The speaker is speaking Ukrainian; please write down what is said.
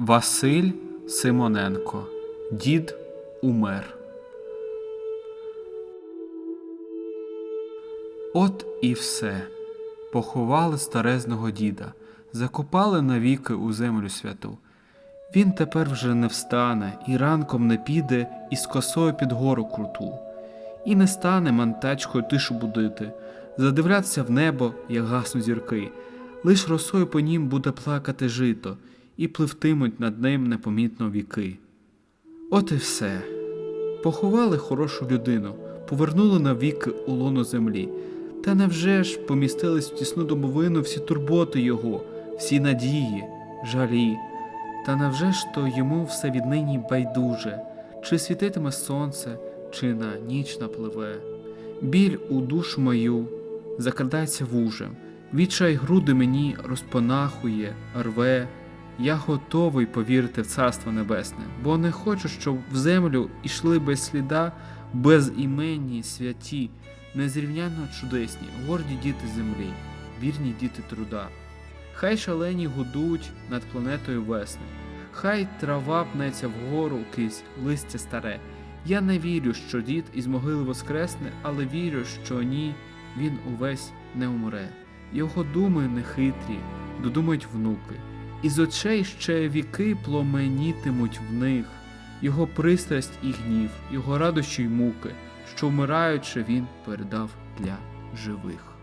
Василь Симоненко. Дід умер. От і все. Поховали старезного діда, закопали навіки у землю святу. Він тепер вже не встане і ранком не піде із косою під гору круту, і не стане мантечкою тишу будити, задивлятися в небо, як гаснуть зірки, лиш росою по нім буде плакати жито, і пливтимуть над ним непомітно віки. От і все. Поховали хорошу людину, повернули навіки у лоно землі. Та невже ж помістились в тісну домовину всі турботи його, всі надії, жалі? Та невже ж то йому все віднині байдуже, чи світитиме сонце, чи на ніч напливе? Біль у душу мою закрадається вужем, відчай груди мені розпонахує, рве. Я готовий повірити в Царство Небесне, бо не хочу, щоб в землю ішли без сліда, безіменні, святі, незрівняно чудесні, горді діти землі, вірні діти труда. Хай шалені гудуть над планетою весни, хай трава пнеться вгору кись, листя старе. Я не вірю, що дід із могили воскресне, але вірю, що ні, він увесь не умре. Його думи нехитрі, додумають внуки. Із очей ще віки пломенітимуть в них, його пристрасть і гнів, його радощі й муки, що вмираючи він передав для живих.